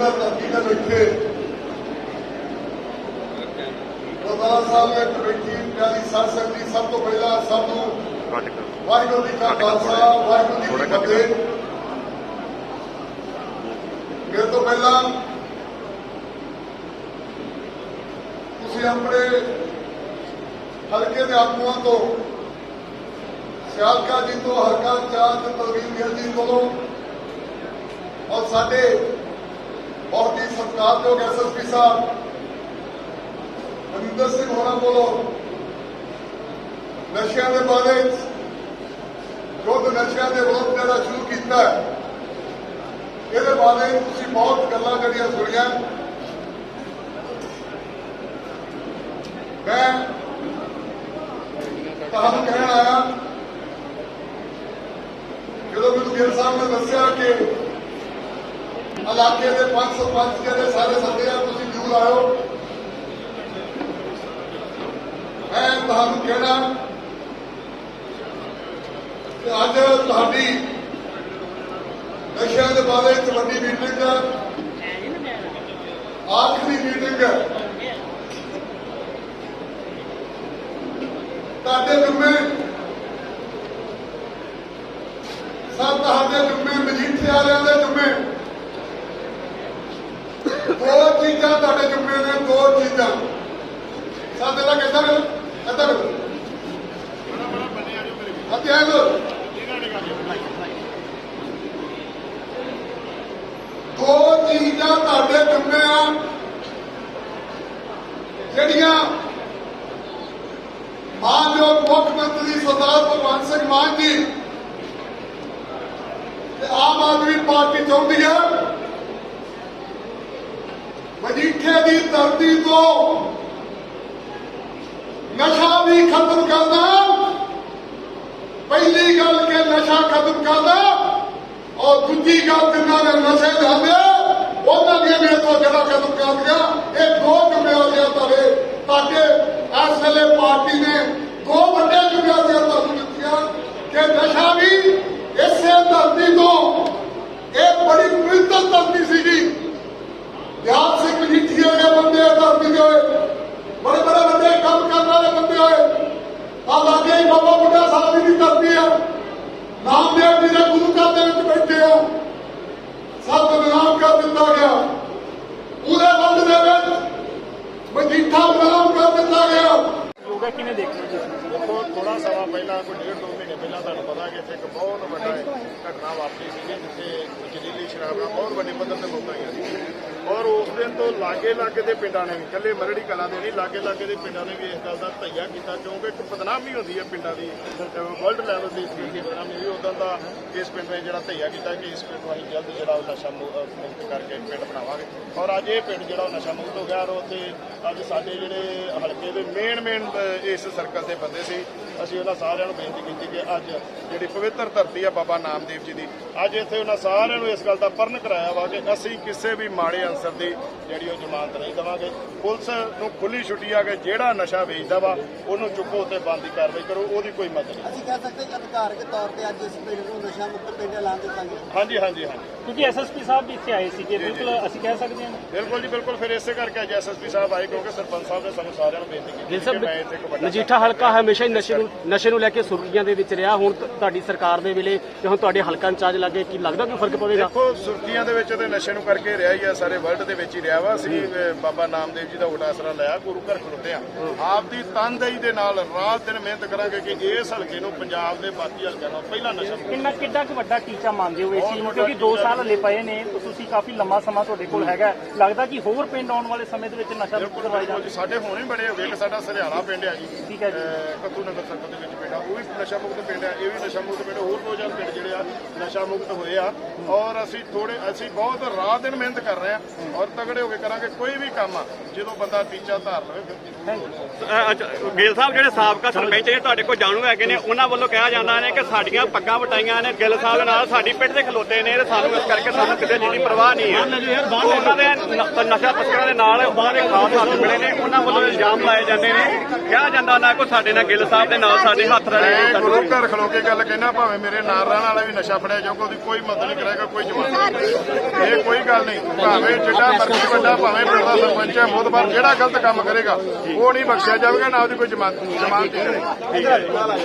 ਪਵਿੱਤਰ ਧਰਤੀ ਦੇ ਬੈਠੇ। ਗੁਰਦੁਆਰਾ ਸਾਹਿਬ ਵਿੱਚ ਬੈਠੀ ਪਿਆਰੀ ਸਾਧ ਸੰਗਤ ਸਭ ਤੋਂ ਪਹਿਲਾਂ ਸਭ ਨੂੰ ਵਾਹਿਗੁਰੂ ਜੀ ਕਾ ਖਾਲਸਾ, ਵਾਹਿਗੁਰੂ ਜੀ ਕੀ ਫਤਿਹ। ਮੇਰੇ ਤੋਂ ਪਹਿਲਾਂ ਤੁਸੀਂ ਆਪਣੇ ਹਲਕੇ ਦੇ ਆਗੂਆਂ ਤੋਂ, ਸਿਆਲਕਾ ਜੀ ਤੋਂ, ਹਲਕਾ ਚਾਂਦ ਤਲਵੀਰ ਗਿੱਲ ਜੀ ਕੋਲੋਂ ਔਰ ਸਾਡੇ ਬਹੁਤ ਹੀ ਸਤਿਕਾਰਯੋਗ ਐਸਐਸਪੀ ਸਾਹਿਬ ਮਨਿੰਦਰ ਸਿੰਘ ਹੋਰਾਂ ਕੋਲੋਂ ਨਸ਼ਿਆਂ ਦੇ ਬਾਰੇ ਯੁੱਧ ਨਸ਼ਿਆਂ ਦੇ ਵਿਰੁੱਧ ਜਿਹੜਾ ਸ਼ੁਰੂ ਕੀਤਾ ਹੈ ਇਹਦੇ ਬਾਰੇ ਤੁਸੀਂ ਬਹੁਤ ਗੱਲਾਂ ਜਿਹੜੀਆਂ ਸੁਣੀਆਂ ਮੈਂ ਤੁਹਾਨੂੰ ਕਹਿਣ ਆਇਆ ਜਦੋਂ ਮੈਨੂੰ ਗਿੱਲ ਸਾਹਿਬ ਨੇ ਦੱਸਿਆ ਕਿ ਇਲਾਕੇ ਦੇ ਪੰਜ ਸਰਪੰਚ ਜਿਹੜੇ ਸਾਰੇ ਸੱਦੇ ਆ, ਤੁਸੀਂ ਜਰੂਰ ਆਇਓ ਮੈਂ ਤੁਹਾਨੂੰ ਕਹਿਣਾ ਕਿ ਅੱਜ ਤੁਹਾਡੀ ਨਸ਼ਿਆਂ ਦੇ ਬਾਰੇ ਇੱਕ ਵੱਡੀ ਮੀਟਿੰਗ ਹੈ ਆਖਰੀ ਮੀਟਿੰਗ ਹੈ ਤੁਹਾਡੇ ਜੁਮੇ ਸਭ ਤੁਹਾਡੇ ਜੁਮੇ ਮਜੀਠੇ ਵਾਲਿਆਂ ਦੇ ਜੁਮੇ ਦੋ ਚੀਜ਼ਾਂ ਤੁਹਾਡੇ ਜੁਮੇ ਨੇ ਦੋ ਚੀਜ਼ਾਂ। ਸਾਡੇ ਦਾ ਕਿੱਦਾਂ ਮਿਲ ਇੱਧਰ। ਅੱਗੇ ਆ ਲੋ ਦੋ ਚੀਜ਼ਾਂ ਤੁਹਾਡੇ ਜੁਮੇ ਆ, ਜਿਹੜੀਆਂ ਮਾਨਯੋਗ ਮੁੱਖ ਮੰਤਰੀ ਸਰਦਾਰ ਭਗਵੰਤ ਸਿੰਘ ਮਾਨ ਜੀ ਤੇ ਆਮ ਆਦਮੀ ਪਾਰਟੀ ਚਾਹੁੰਦੀ ਹੈ ਮਜੀਠੇ ਦੀ ਧਰਤੀ ਤੋਂ ਨਸ਼ਾ ਵੀ ਖਤਮ ਕਰਨਾ ਪਹਿਲੀ ਗੱਲ ਕਿ ਨਸ਼ਾ ਖਤਮ ਕਰਨਾ ਔਰ ਦੂਜੀ ਗੱਲ ਜਿਨ੍ਹਾਂ ਨੇ ਨਸ਼ੇ ਲਿਆਂਦੇ ਉਹਨਾਂ ਦੀਆਂ ਵੀ ਤੋਂ ਜੜਾ ਖਤਮ ਕਰ ਦਿਆ ਇਹ ਦੋ ਜ਼ਿੰਮੇਵਾਰੀਆਂ ਤੁਹਾਡੇ ਤੁਹਾਡੇ ਇਸ ਵੇਲੇ ਪਾਰਟੀ ਨੇ ਦੋ ਵੱਡੇ ਜ਼ਿੰਮੇਵਾਰੀਆਂ ਤੁਹਾਨੂੰ ਦਿੱਤੀਆਂ ਕਿ ਨਸ਼ਾ ਵੀ ਇਸੇ ਧਰਤੀ ਤੋਂ, ਇਹ ਬੜੀ ਪਵਿੱਤਰ ਧਰਤੀ ਸੀਗੀ ਦਿਆਲ ਸਿੰਘ ਮਜੀਠੀਆ ਦੇ ਬੰਦੇ ਆ, ਧਰਤੀ ਦੇ ਬੜੇ ਬੜੇ ਵੱਡੇ ਕੰਮ ਕਰਨ ਵਾਲੇ ਬੰਦੇ ਹੋਏ ਆ ਲਾਗੇ ਹੀ ਬਾਬਾ ਬੁੱਢਾ ਸਾਹਿਬ ਦੀ ਵੀ ਧਰਤੀ ਆ। ਨਾਮਦੇਵ ਜੀ ਦੇ ਗੁਰੂ ਘਰ ਦੇ ਵਿੱਚ ਬੈਠੇ ਆ। ਸਭ ਨੂੰ ਕਰ ਦਿੱਤਾ ਗਿਆ। ਉਹਦੇ ਵੰਡ ਦੇ ਵਿੱਚ ਮਜੀਠਾ ਬਨਾਮ ਹੋਊਗਾ ਕਿਵੇਂ ਦੇਖਦੇ ਹੋ ਤੁਸੀਂ? ਦੇਖੋ ਥੋੜਾ ਸਮਾਂ ਪਹਿਲਾਂ, ਕੋਈ ਡੇਢ ਦੋ ਮਹੀਨੇ ਪਹਿਲਾਂ ਤੁਹਾਨੂੰ ਪਤਾ ਕਿ ਇੱਥੇ ਇੱਕ ਬਹੁਤ ਵੱਡਾ ਘਟਨਾ ਵਾਪਰੀ ਸੀ ਜਿੱਥੇ ਜ਼ਹਿਰੀਲੀ ਸ਼ਰਾਬ ਨਾਲ ਬਹੁਤ ਵੱਡੇ ਪੱਧਰ ਤੇ ਮੌਤਾਂ ਹੋਈਆਂ ਸੀ ਔਰ ਉਸ ਦਿਨ ਤੋਂ ਲਾਗੇ ਲਾਗੇ ਦੇ ਪਿੰਡਾਂ ਨੇ ਵੀ, ਇਕੱਲੇ ਮਰੜੀ ਕਲਾ ਦੇ ਨਹੀਂ ਲਾਗੇ ਲਾਗੇ ਦੇ ਪਿੰਡਾਂ ਨੇ ਵੀ ਇਸ ਗੱਲ ਦਾ ਧਈਆ ਕੀਤਾ, ਕਿਉਂਕਿ ਇੱਕ ਬਦਨਾਮੀ ਹੁੰਦੀ ਹੈ ਪਿੰਡਾਂ ਦੀ ਵਰਲਡ ਲੈਵਲ ਦੀ ਇਸ ਦੀ ਬਦਨਾਮੀ ਵੀ ਉਦੋਂ ਦਾ ਇਸ ਪਿੰਡ ਨੇ ਜਿਹੜਾ ਧਈਆ ਕੀਤਾ ਕਿ ਇਸ ਪਿੰਡ ਨੂੰ ਅਸੀਂ ਜਲਦ ਜਿਹੜਾ ਉਹ ਨਸ਼ਾ ਮੁਕਤ ਕਰਕੇ ਪਿੰਡ ਬਣਾਵਾਂਗੇ। ਔਰ ਅੱਜ ਇਹ ਪਿੰਡ ਜਿਹੜਾ ਉਹ ਨਸ਼ਾ ਮੁਕਤ ਹੋ ਗਿਆ, ਔਰ ਉੱਥੇ ਅੱਜ ਸਾਡੇ ਜਿਹੜੇ ਹਲਕੇ ਦੇ ਮੇਨ ਮੇਨ ਇਸ ਸਰਕਲ ਦੇ ਬੰਦੇ ਸੀ ਅਸੀਂ ਉਹਨਾਂ ਸਾਰਿਆਂ ਨੂੰ ਬੇਨਤੀ ਕੀਤੀ ਕਿ ਅੱਜ ਜਿਹੜੀ ਪਵਿੱਤਰ ਧਰਤੀ ਆ ਬਾਬਾ ਨਾਮਦੇਵ ਜੀ ਦੀ ਅੱਜ ਇੱਥੇ ਉਹਨਾਂ ਸਾਰਿਆਂ ਨੂੰ ਇਸ ਗੱਲ ਦਾ ਪਰਨ ਕਰਾਇਆ ਵਾ ਕਿ ਅਸੀਂ ਕਿਸੇ ਵੀ ਮਾੜੇ ਅਨਸਰ ਦੀ ਜਿਹੜੀ ਉਹ ਜ਼ਮਾਨਤ ਨਹੀਂ ਦੇਵਾਂਗੇ। ਪੁਲਿਸ ਨੂੰ ਖੁੱਲੀ ਛੁੱਟੀ ਆ ਕਿ ਜਿਹੜਾ ਨਸ਼ਾ ਵੇਚਦਾ ਵਾ ਉਹਨੂੰ ਚੁੱਕੋ ਤੇ ਬੰਦ ਦੀ ਕਾਰਵਾਈ ਕਰੋ ਉਹਦੀ ਕੋਈ ਮਦਦ ਨਹੀਂ। ਅਸੀਂ ਕਹਿ ਸਕਦੇ ਕਿ ਅਧਿਕਾਰਕ ਤੌਰ ਤੇ ਅੱਜ ਇਸ ਪਿੰਡ ਨੂੰ ਨਸ਼ਾ ਮੁਕਤ ਪਿੰਡ ਐਲਾਨ ਦਿੱਤਾ ਗਿਆ। ਹਾਂਜੀ ਹਾਂਜੀ ਹਾਂਜੀ। ਕਿਉਂਕਿ ਐਸਐਸਪੀ ਸਾਹਿਬ ਵੀ ਇੱਥੇ ਆਏ ਸੀਗੇ ਬਿਲਕੁਲ ਅਸੀਂ ਕਹਿ ਸਕਦੇ ਹਾਂ। ਬਿਲਕੁਲ ਜੀ ਬਿਲਕੁਲ। ਫਿਰ ਇਸੇ ਕਰਕੇ ਅੱਜ ਐਸਐਸਪੀ ਸਾਹਿਬ ਆਏ ਕਿਉਂਕਿ ਸਰਪੰਚ ਸਾਹਿਬ ਨੇ ਸਾਨੂੰ ਸਾਰਿਆਂ ਨੂੰ ਬੇਨਤੀ ਕੀਤੀ ਗਿੱਲ ਕਿ ਮੈਂ ਇੱਥੇ ਇੱਕ ਵੱਡਾ ਮਜੀਠਾ ਹਲਕਾ ਹਮੇਸ਼ਾ ਹੀ ਨਸ਼ੇ ਨੂੰ ਨਸ਼ੇ ਨੂੰ ਲੈ ਕੇ ਸੁਰਖੀਆਂ ਦੇ ਵਿੱਚ ਰਿਹਾ। ਹੁਣ ਤ- ਤੁਹਾਡੀ ਸਰਕਾਰ ਦੇ ਵੇਲੇ ਤੇ ਹੁਣ ਤੁਹਾਡੇ ਹਲਕਾ ਇੰਚਾਰਜ ਲੱਗੇ ਕੀ ਲੱਗਦਾ ਕੋਈ ਫ਼ਰਕ ਪਵੇਗਾ? ਦੇਖੋ ਸੁਰਖੀਆਂ ਦੇ ਵਿੱਚ ਤੇ ਨਸ਼ੇ ਨੂੰ ਕਰਕੇ ਰਿਹਾ ਹੀ ਆ ਸਾਰੇ ਵਰਲਡ ਦੇ ਵਿੱਚ ਹੀ ਰਿਹਾ ਵਾ। ਅਸੀਂ ਅਹ, ਬਾਬਾ ਨਾਮਦੇਵ ਜੀ ਦਾ ਉਲਟਾ ਆਸਰਾ ਲਿਆ ਗੁਰੂ ਘਰ ਖਲੋਤੇ ਆ ਆਪ ਦੀ ਤਨਦੇਹੀ ਦੇ ਨਾਲ ਰਾਤ ਦਿਨ ਮਿਹਨਤ ਕਰਾਂਗੇ ਕਿ ਇਸ ਹਲਕੇ ਨੂੰ ਪੰਜਾਬ ਦੇ ਬਾਕੀ ਹਲਕਿਆਂ ਨਾਲੋਂ ਪਹਿਲਾਂ ਨਸ਼ਾ ਮੁਕਤ ਕਿੰਨਾ ਕਿੱਡਾ ਕੁ ਵੱਡਾ ਟੀਚਾ ਮੰਨਦੇ ਹੋ ਇਸ ਚੀਜ਼ ਨੂੰ? ਕਿਉਂਕਿ 2 ਸਾਲ ਹਲੇ ਪਏ ਨੇ ਤੇ ਤੁਸੀਂ ਕਾਫੀ ਲੰਮਾ ਸਮਾਂ ਤੁਹਾਡੇ ਕੋਲ ਹੈਗਾ ਲੱਗਦਾ ਕਿ ਹੋਰ ਪਿੰਡ ਆਉਣ ਵਾਲੇ ਸਮੇਂ ਦੇ ਵਿੱਚ ਨਸ਼ਾ ਮੁਕਤ ਕਰਵਾਇਆ ਬਿਲਕੁਲ ਜੀ ਸਾਡੇ ਹੋਣੇ ਬੜੇ ਹੋ ਗਏ ਇੱਕ ਸਾਡਾ ਸਰਿਆਣਾ ਪਿੰਡ ਆ ਜੀ। ਠੀਕ ਹੈ ਜੀ। ਕੱਤੂ ਨਗਰ ਸਰਕਲ ਦੇ ਵਿੱਚ ਪਿੰਡ ਆ ਉਹ ਵੀ ਨਸ਼ਾ ਮੁਕਤ ਪਿੰਡ ਆ ਇਹ ਵੀ ਨਸ਼ਾ ਮੁਕਤ ਪਿੰਡ ਹੋਰ ਦੋ ਚਾਰ ਪਿੰਡ ਜਿਹੜੇ ਆ ਨਸ਼ਾ ਮੁਕਤ ਹੋਏ ਆ। ਔਰ ਅਸੀਂ ਥੋੜੇ ਅਸੀਂ ਬਹੁਤ ਰਾਤ ਦਿਨ ਮਿਹਨਤ ਕਰ ਰਹੇ ਆ ਔਰ ਤਗੜੇ ਹੋ ਕੇ ਕਰਾਂਗੇ ਕੋਈ ਵੀ ਕੰਮ ਆ ਜਦੋਂ ਬੰਦਾ ਟੀਚਾ ਧਾਰ ਲਵੇ ਫਿਰ ਗਿੱਲ ਸਾਹਿਬ ਜਿਹੜੇ ਸਾਬਕਾ ਸਰਪੰਚ ਨੇ ਤੁਹਾਡੇ ਕੋਲ ਜਾਣੂ ਹੈਗੇ ਨੇ ਉਹਨਾਂ ਵੱਲੋਂ ਕਿਹਾ ਜਾਂਦਾ ਨੇ ਕਿ ਸਾਡੀਆਂ ਪੱਗਾਂ ਵਟਾਈਆਂ ਨੇ ਗਿੱਲ ਸਾਹਿਬ ਨਾਲ ਸਾਡੀ ਪਿੱਠ ਤੇ ਖਲੋਤੇ ਨੇ ਤੇ ਸਾਨੂੰ ਇਸ ਕਰਕੇ ਸਾਨੂੰ ਕਿਤੇ ਚੀਜ਼ ਦੀ ਪਰਵਾਹ ਨਹੀਂ ਹੈ। ਉਹਨਾਂ ਦੇ ਨ- ਨਸ਼ਾ ਤਸਕਰਾਂ ਦੇ ਨਾਲ ਉਹਨਾਂ ਦੇ ਖਾਸ ਹੱਥ ਮਿਲੇ ਨੇ। ਉਹਨਾਂ ਵੱਲੋਂ ਇਲਜ਼ਾਮ ਲਾਏ ਜਾਂਦੇ ਨੇ। ਕਿਹਾ ਜਾਂਦਾ ਨਾ ਕੋਈ ਸਾਡੇ ਨਾਲ ਗਿੱਲ ਸਾਹਿਬ ਦੇ ਨਾਲ ਸਾਡੇ ਹੱਥ ਰਲੇ ਮੈਂ ਗੁਰੂ ਸਾਨੂੰ ਘਰ ਖਲੋ ਕੇ ਗੱਲ ਕਹਿਣਾ ਭਾਵੇਂ ਮੇਰੇ ਨਾਲ ਰਹਿਣ ਵਾਲਾ ਵੀ ਨਸ਼ਾ ਫੜਿਆ ਜਾਊਗਾ ਉਹਦੀ ਕੋਈ ਮਦਦ ਨਹੀਂ ਕਰੇਗਾ ਕੋਈ ਜਵਾਬ ਨਹੀਂ। ਇਹ ਕੋਈ ਗੱਲ ਨਹੀਂ। ਭਾਵੇਂ ਜਿੱਡਾ ਮਰਜ਼ੀ ਵੱਡਾ ਭਾਵੇਂ ਪਿੰਡ ਸਰਪੰਚ ਹੈ ਮੋਦਬਰ ਜਿਹੜਾ ਗਲਤ ਕੰਮ ਕਰੇਗਾ ਉਹ ਨਹੀਂ ਬਖਸ਼ਿਆ ਜਾਵੇਗਾ ਨਾ ਉਹਦੀ ਕੋਈ ਜਮਾਨਤ ਜਮਾਨਤ ਨਹੀਂ ਕਰੇਗਾ